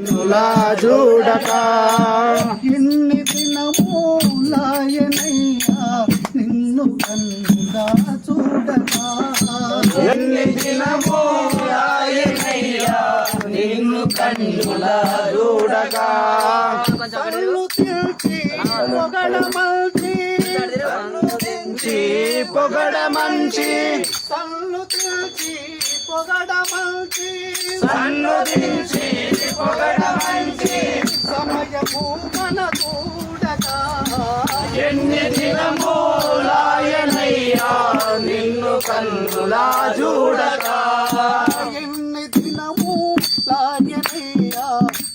కన్నులా చూడక ఎన్ని దినములాయనయ్యా నిన్ను కన్నులా చూడగా ఎన్ని దినమో ఆయనయ్యా నిన్ను కన్నులా చూడక. కళ్ళు తీర్చి పొగడమల్చి చీ పొగడ మంచి. కళ్ళు తీర్చి పొగడమల్చి సన్ను దించి పొగడ ఎన్ని దినమోలాయనయ్యా నిన్ను కన్నులా చూడక. ఎన్ని దినము లాయనయ్యా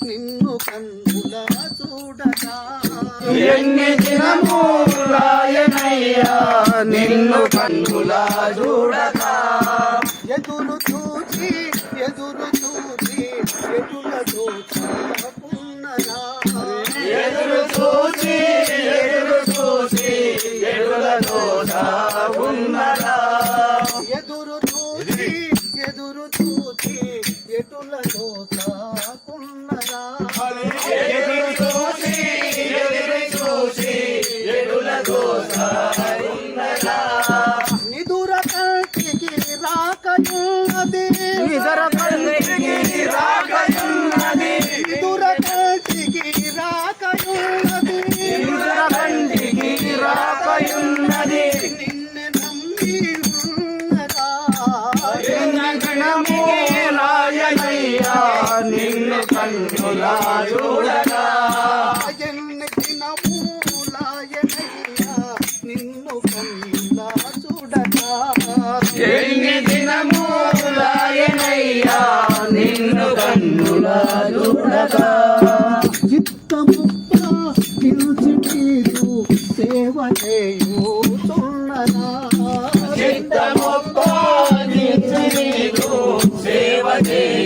నిన్ను కన్నులా చూడగా ఎన్ని దినమోలాయనయ్యా నిన్ను కన్నులా చూడక. ఎదురు చూచి ఎదురు చూచి ఎదుల చూచుకున్నదా ఎదురు చూసి నిదుర కంటికి రాకయున్నది నిజర కంటికి రాకయున్నది నిదుర కంటికి రాకయున్నది నిజర కంటికి రాకయున్నది నిన్ను నమ్మి ఉన్నదా నిన్ను కన్నులా చూడగా కన్నులా చూడగా ఎన్ని దినమోలాయనయ్యా నిన్ను కన్నులా చూడగా. చిత్తముగా నిలిచి నీరు సేవ చేయుచున్నదా చిత్తమొప్ప నిత్య నీకు సేవ చేయ